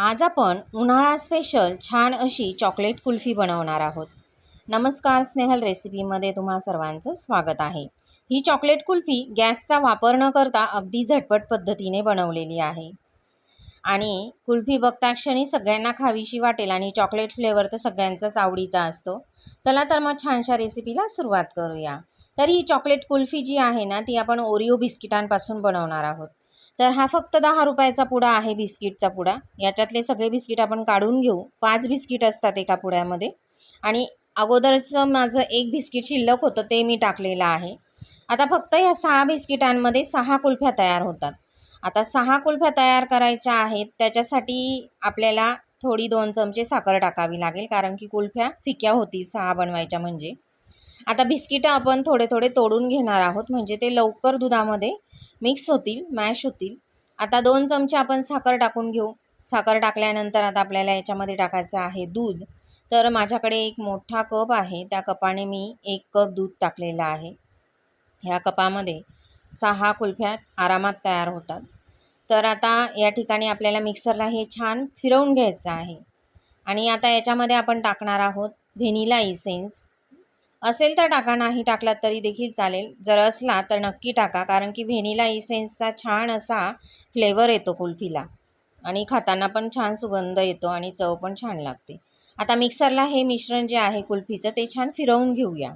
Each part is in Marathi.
आज आपण उन्हाळा स्पेशल छान अशी चॉकलेट कुल्फी बनवणार आहोत. नमस्कार स्नेहल रेसिपीमध्ये तुम्हा सर्वांचं स्वागत आहे. ही चॉकलेट कुल्फी गॅसचा वापर न करता अगदी झटपट पद्धतीने बनवलेली आहे. आणि कुल्फी बघता क्षणी सगळ्यांना खावीशी वाटेल आणि चॉकलेट फ्लेवर तर सगळ्यांचाच आवडीचा असतो. चला तर मग छानशा रेसिपीला सुरुवात करूया. तर ही चॉकलेट कुल्फी जी आहे ना ती आपण ओरिओ बिस्किटांपासून बनवणार आहोत. तर हा फक्त दहा रुपयाचा पुडा आहे बिस्किटचा पुडा. याच्यातले सगळे बिस्किट आपण काढून घेऊ. पाच बिस्किट असतात एका पुड्यामध्ये. आणि अगोदरचं माझं एक बिस्किट शिल्लक होतं ते मी टाकलेलं आहे. आता फक्त ह्या सहा बिस्किटांमध्ये सहा कुल्फ्या तयार होतात. आता सहा कुल्फ्या तयार करायच्या आहेत त्याच्यासाठी आपल्याला थोडी दोन चमचे साखर टाकावी लागेल कारण की कुल्फ्या फिक्या होतील सहा बनवायच्या म्हणजे. आता बिस्किटं आपण थोडे थोडे तोडून घेणार आहोत म्हणजे ते लवकर दुधामध्ये मिक्स होतील मॅश होतील. आता दोन चमचे आपण साखर टाकून घेऊ. साखर टाकल्यानंतर आता आपल्याला याच्यामध्ये टाकायचं आहे दूध. तर माझ्याकडे एक मोठा कप आहे. त्या कपाने मी एक कप दूध टाकलेलं आहे. ह्या कपामध्ये सहा कुल्फ्या आरामात तयार होतात. तर आता या ठिकाणी आपल्याला मिक्सरला हे छान फिरवून घ्यायचं आहे. आणि आता याच्यामध्ये आपण टाकणार आहोत व्हेनिला इसेन्स असेल तर टाका नाही टाकलात तरी देखील चालेल. जर असला तर नक्की टाका कारण की व्हेनिला इसेन्सचा छान असा फ्लेवर येतो कुल्फीला. आणि खाताना पण छान सुगंध येतो आणि चव पण छान लागते. आता मिक्सरला हे मिश्रण जे आहे कुल्फीचं ते छान फिरवून घेऊया.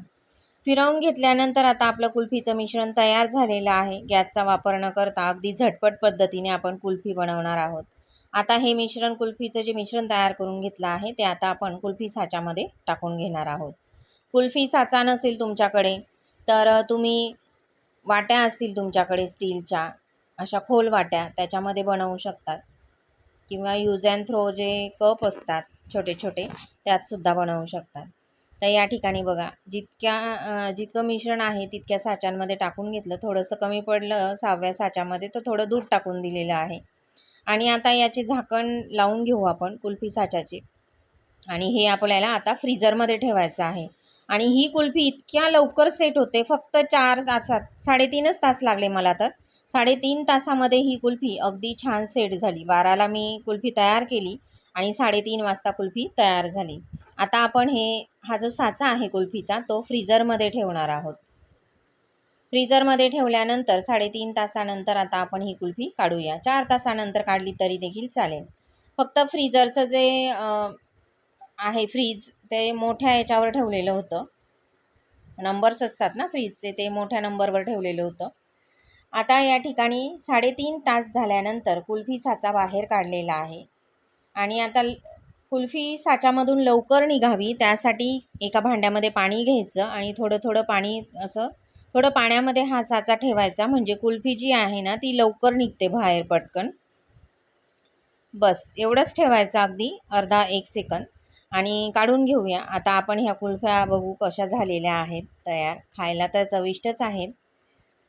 फिरवून घेतल्यानंतर आता आपलं कुल्फीचं मिश्रण तयार झालेलं आहे. गॅसचा वापर न करता अगदी झटपट पद्धतीने आपण कुल्फी बनवणार आहोत. आता हे मिश्रण कुल्फीचं जे मिश्रण तयार करून घेतलं आहे ते आता आपण कुल्फी साच्यामध्ये टाकून घेणार आहोत. कुल्फी साचा नसेल तुमच्याकडे तर तुम्ही वाट्या असतील तुमच्याकडे स्टीलच्या अशा खोल वाट्या त्याच्यामध्ये बनवू शकतात. किंवा यूज अँड थ्रो जे कप असतात छोटे छोटे त्यातसुद्धा बनवू शकतात. तर या ठिकाणी बघा जितक्या जितकं मिश्रण आहे तितक्या साच्यांमध्ये टाकून घेतलं. थोडंसं कमी पडलं सहाव्या साच्यामध्ये तर थोडं दूध टाकून दिलेलं आहे. आणि आता याचे झाकण लावून घेऊ आपण कुल्फी साच्याचे. आणि हे आपल्याला आता फ्रीजरमध्ये ठेवायचं आहे. आणि ही कुल्फी इतक्या लवकर सेट होते फक्त चार तासात साडेतीनच तास लागले मला तर. साडेतीन तासामध्ये ही कुल्फी अगदी छान सेट झाली. बाराला मी कुल्फी तयार केली आणि साडेतीन वाजता कुल्फी तयार झाली. आता आपण हे हा जो साचा आहे कुल्फीचा तो फ्रीजरमध्ये ठेवणार आहोत. फ्रीजरमध्ये ठेवल्यानंतर साडेतीन तासानंतर आता आपण ही कुल्फी काढूया. चार तासानंतर काढली तरी देखील चालेल. फक्त फ्रीजरचं जे आहे फ्रीज ते मोठ्या याच्यावर ठेवलेलं होतं. नंबर्स असतात ना फ्रीजचे ते मोठ्या नंबरवर ठेवलेलं होतं. आता या ठिकाणी साडेतीन तास झाल्यानंतर कुल्फी साचा बाहेर काढलेला आहे. आणि आता कुल्फी साच्यामधून लवकर निघावी त्यासाठी एका भांड्यामध्ये पाणी घ्यायचं आणि थोडं थोडं पाणी असं थोडं पाण्यामध्ये हा साचा ठेवायचा. म्हणजे कुल्फी जी आहे ना ती लवकर निघते बाहेर पटकन. बस एवढंच ठेवायचं अगदी अर्धा एक सेकंद. आणि काढून घेऊया. आता आपण ह्या कुल्फ्या बघू कशा झालेल्या आहेत तयार. खायला तर चविष्टच आहेत.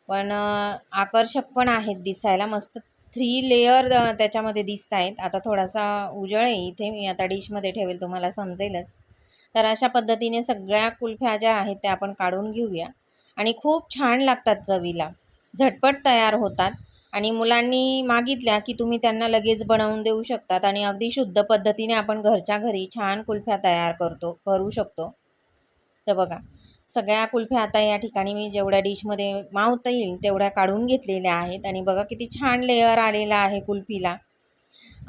पण आकर्षक पण आहेत दिसायला. मस्त थ्री लेयर त्याच्यामध्ये दिसत आहेत. आता थोडासा उजळ आहे इथे. मी आता डिशमध्ये ठेवेल तुम्हाला समजेलच. तर अशा पद्धतीने सगळ्या कुल्फ्या ज्या आहेत त्या आपण काढून घेऊया. आणि खूप छान लागतात चवीला. झटपट तयार होतात. आणि मुलांनी मागितल्या की तुम्ही त्यांना लगेच बनवून देऊ शकतात आणि अगदी शुद्ध पद्धतीने आपण घरच्या घरी छान कुल्फ्या तयार करतो करू शकतो. तर बघा सगळ्या कुल्फ्या आता या ठिकाणी मी जेवढ्या डिशमध्ये मावता येईल तेवढ्या काढून घेतलेल्या आहेत आणि बघा किती छान लेअर आलेला आहे कुल्फीला.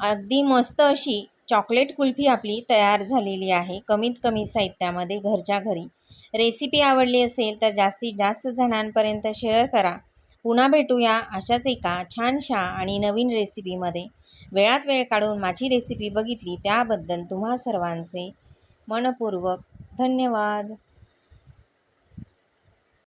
अगदी मस्त अशी चॉकलेट कुल्फी आपली तयार झालेली आहे कमीत कमी साहित्यामध्ये घरच्या घरी. रेसिपी आवडली असेल तर जास्तीत जास्त जणांपर्यंत शेअर करा. पुन्हा भेटूया अशाच एका छानशा आणि नवीन रेसिपीमध्ये. वेळात वेळ काढून माझी रेसिपी बघितली त्याबद्दल तुम्हा सर्वांचे मनपूर्वक धन्यवाद.